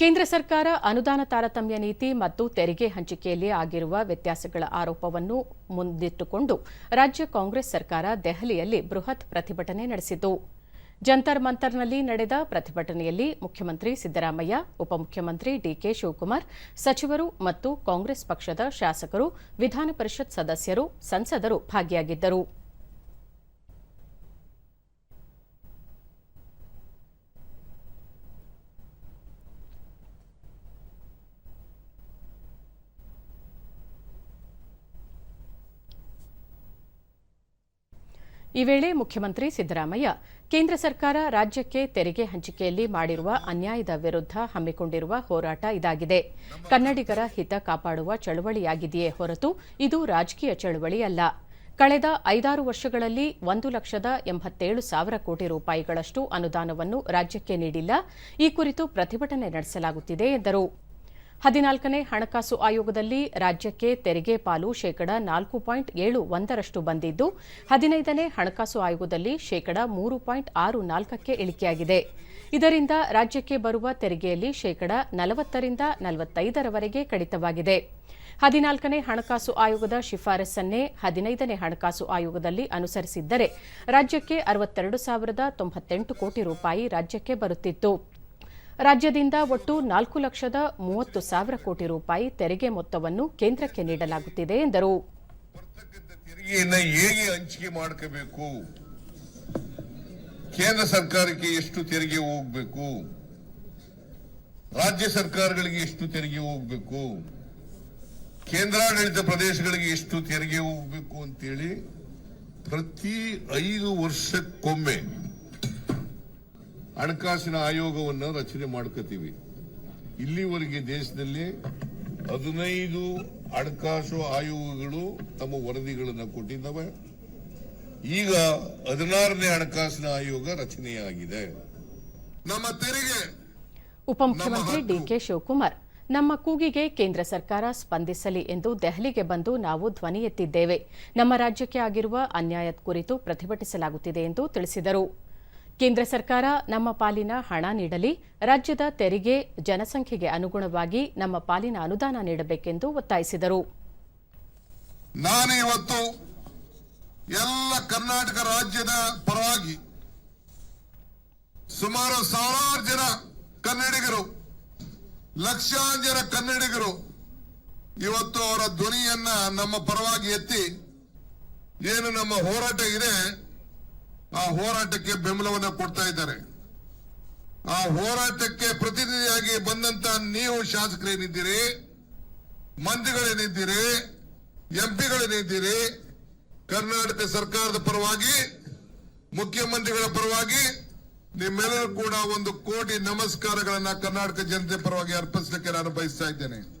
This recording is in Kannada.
ಕೇಂದ್ರ ಸರ್ಕಾರ ಅನುದಾನ ತಾರತಮ್ಯ ನೀತಿ ಮತ್ತು ತೆರಿಗೆ ಹಂಚಿಕೆಯಲ್ಲಿ ಆಗಿರುವ ವ್ಯತ್ಯಾಸಗಳ ಆರೋಪವನ್ನು ಮುಂದಿಟ್ಟುಕೊಂಡು ರಾಜ್ಯ ಕಾಂಗ್ರೆಸ್ ಸರ್ಕಾರ ದೆಹಲಿಯಲ್ಲಿ ಬೃಹತ್ ಪ್ರತಿಭಟನೆ ನಡೆಸಿತು. ಜಂತರ್ ಮಂತರ್ನಲ್ಲಿ ನಡೆದ ಪ್ರತಿಭಟನೆಯಲ್ಲಿ ಮುಖ್ಯಮಂತ್ರಿ ಸಿದ್ದರಾಮಯ್ಯ, ಉಪಮುಖ್ಯಮಂತ್ರಿ ಡಿಕೆ ಶಿವಕುಮಾರ್, ಸಚಿವರು ಮತ್ತು ಕಾಂಗ್ರೆಸ್ ಪಕ್ಷದ ಶಾಸಕರು ವಿಧಾನಪರಿಷತ್ ಸದಸ್ಯರು, ಸಂಸದರು ಭಾಗಿಯಾಗಿದ್ದರು. ಈ ವೇಳೆ ಮುಖ್ಯಮಂತ್ರಿ ಸಿದ್ದರಾಮಯ್ಯ ಕೇಂದ್ರ ಸರ್ಕಾರ ರಾಜ್ಯಕ್ಕೆ ತೆರಿಗೆ ಹಂಚಿಕೆಯಲ್ಲಿ ಮಾಡಿರುವ ಅನ್ಯಾಯದ ವಿರುದ್ಧ ಹಮ್ಮಿಕೊಂಡಿರುವ ಹೋರಾಟ ಇದಾಗಿದೆ. ಕನ್ನಡಿಗರ ಹಿತ ಕಾಪಾಡುವ ಚಳವಳಿಯಾಗಿದೆಯೇ ಹೊರತು ಇದು ರಾಜಕೀಯ ಚಳವಳಿಯಲ್ಲ. ಕಳೆದ ಐದಾರು ವರ್ಷಗಳಲ್ಲಿ ಒಂದು ಲಕ್ಷದ ಎಂಬತ್ತೇಳು ಸಾವಿರ ಕೋಟಿ ರೂಪಾಯಿಗಳಷ್ಟು ಅನುದಾನವನ್ನು ರಾಜ್ಯಕ್ಕೆ ನೀಡಿಲ್ಲ. ಈ ಕುರಿತು ಪ್ರತಿಭಟನೆ ನಡೆಸಲಾಗುತ್ತಿದೆ ಎಂದರು. ಹದಿನಾಲ್ಕನೇ ಹಣಕಾಸು ಆಯೋಗದಲ್ಲಿ ರಾಜ್ಯಕ್ಕೆ ತೆರಿಗೆ ಪಾಲು ಶೇಕಡ ನಾಲ್ಕು ಪಾಯಿಂಟ್ ಏಳು ಒಂದರಷ್ಟು ಬಂದಿದ್ದು, ಹದಿನೈದನೇ ಹಣಕಾಸು ಆಯೋಗದಲ್ಲಿ ಶೇಕಡ ಮೂರು ಪಾಯಿಂಟ್ ಆರು ನಾಲ್ಕಕ್ಕೆ ಇಳಿಕೆಯಾಗಿದೆ. ಇದರಿಂದ ರಾಜ್ಯಕ್ಕೆ ಬರುವ ತೆರಿಗೆಯಲ್ಲಿ ಶೇಕಡ ನಲವತ್ತರಿಂದ ನಲವತ್ತೈದರವರೆಗೆ ಕಡಿತವಾಗಿದೆ. ಹದಿನಾಲ್ಕನೇ ಹಣಕಾಸು ಆಯೋಗದ ಶಿಫಾರಸನ್ನೇ ಹದಿನೈದನೇ ಹಣಕಾಸು ಆಯೋಗದಲ್ಲಿ ಅನುಸರಿಸಿದ್ದರೆ, ರಾಜ್ಯಕ್ಕೆ ಅರವತ್ತೆರಡು ಸಾವಿರದ ತೊಂಬತ್ತೆಂಟು ಕೋಟಿ ರೂಪಾಯಿ ರಾಜ್ಯಕ್ಕೆ ಬರುತ್ತಿತ್ತು. ರಾಜ್ಯದಿಂದ ಒಟ್ಟು ನಾಲ್ಕು ಲಕ್ಷದ ಮೂವತ್ತು ಸಾವಿರ ಕೋಟಿ ರೂಪಾಯಿ ತೆರಿಗೆ ಮೊತ್ತವನ್ನು ಕೇಂದ್ರಕ್ಕೆ ನೀಡಲಾಗುತ್ತಿದೆ ಎಂದರು. ಹೇಗೆ ಹಂಚಿಕೆ ಮಾಡ್ಕೋಬೇಕು? ಕೇಂದ್ರ ಸರ್ಕಾರಕ್ಕೆ ಎಷ್ಟು ತೆರಿಗೆ ಹೋಗ್ಬೇಕು? ರಾಜ್ಯ ಸರ್ಕಾರಗಳಿಗೆ ಎಷ್ಟು ತೆರಿಗೆ ಹೋಗ್ಬೇಕು? ಕೇಂದ್ರಾಡಳಿತ ಪ್ರದೇಶಗಳಿಗೆ ಎಷ್ಟು ತೆರಿಗೆ ಹೋಗಬೇಕು ಅಂತೇಳಿ ಪ್ರತಿ ಐದು ವರ್ಷಕ್ಕೊಮ್ಮೆ ಹಣಕಾಸಿನ ಆಯೋಗವನ್ನು ರಚನೆ ಮಾಡ್ಕೋತೀವಿ. ಇಲ್ಲಿವರೆಗೆ ದೇಶದಲ್ಲಿ ಹದಿನೈದು ಹಣಕಾಸು ಆಯೋಗಗಳು ತಮ್ಮ ವರದಿಗಳನ್ನು ಕೊಟ್ಟಿದ್ದಾವೆ. ಈಗ ಹದಿನಾರನೇ ಹಣಕಾಸಿನ ಆಯೋಗ ರಚನೆಯಾಗಿದೆ. ನಮ್ಮ ತೆರಿಗೆ ಉಪಮುಖ್ಯಮಂತ್ರಿ ಡಿಕೆ ಶಿವಕುಮಾರ್ ನಮ್ಮ ಕೂಗಿಗೆ ಕೇಂದ್ರ ಸರ್ಕಾರ ಸ್ಪಂದಿಸಲಿ ಎಂದು ದೆಹಲಿಗೆ ಬಂದು ನಾವು ಧ್ವನಿ ಎತ್ತಿದ್ದೇವೆ. ನಮ್ಮ ರಾಜ್ಯಕ್ಕೆ ಆಗಿರುವ ಅನ್ಯಾಯದ ಕುರಿತು ಪ್ರತಿಭಟಿಸಲಾಗುತ್ತಿದೆ ಎಂದು ತಿಳಿಸಿದರು. ಕೇಂದ್ರ ಸರ್ಕಾರ ನಮ್ಮ ಪಾಲಿನ ಹಣ ನೀಡಲಿ, ರಾಜ್ಯದ ತೆರಿಗೆ ಜನಸಂಖ್ಯೆಗೆ ಅನುಗುಣವಾಗಿ ನಮ್ಮ ಪಾಲಿನ ಅನುದಾನ ನೀಡಬೇಕೆಂದು ಒತ್ತಾಯಿಸಿದರು. ನಾನು ಇವತ್ತು ಎಲ್ಲ ಕರ್ನಾಟಕ ರಾಜ್ಯದ ಪರವಾಗಿ ಸುಮಾರು ಸಾವಿರಾರು ಜನ ಕನ್ನಡಿಗರು, ಲಕ್ಷಾಂತರ ಕನ್ನಡಿಗರು ಇವತ್ತು ಅವರ ಧ್ವನಿಯನ್ನ ನಮ್ಮ ಪರವಾಗಿ ಎತ್ತಿ, ಏನು ನಮ್ಮ ಹೋರಾಟ ಇದೆ ಆ ಹೋರಾಟಕ್ಕೆ ಬೆಂಬಲವನ್ನ ಕೊಡ್ತಾ ಇದ್ದಾರೆ. ಆ ಹೋರಾಟಕ್ಕೆ ಪ್ರತಿನಿಧಿಯಾಗಿ ಬಂದಂತ ನೀವು ಶಾಸಕರೇನಿದ್ದೀರಿ ಮಂತ್ರಿಗಳೇನಿದ್ದೀರಿ ಎಂಪಿಗಳೇನಿದ್ದೀರಿ ಕರ್ನಾಟಕ ಸರ್ಕಾರದ ಪರವಾಗಿ, ಮುಖ್ಯಮಂತ್ರಿಗಳ ಪರವಾಗಿ, ನಿಮ್ಮೆಲ್ಲರೂ ಕೂಡ ಒಂದು ಕೋಟಿ ನಮಸ್ಕಾರಗಳನ್ನ ಕರ್ನಾಟಕ ಜನತೆ ಪರವಾಗಿ ಅರ್ಪಿಸಲಿಕ್ಕೆ ನಾನು ಬಯಸ್ತಾ ಇದ್ದೇನೆ.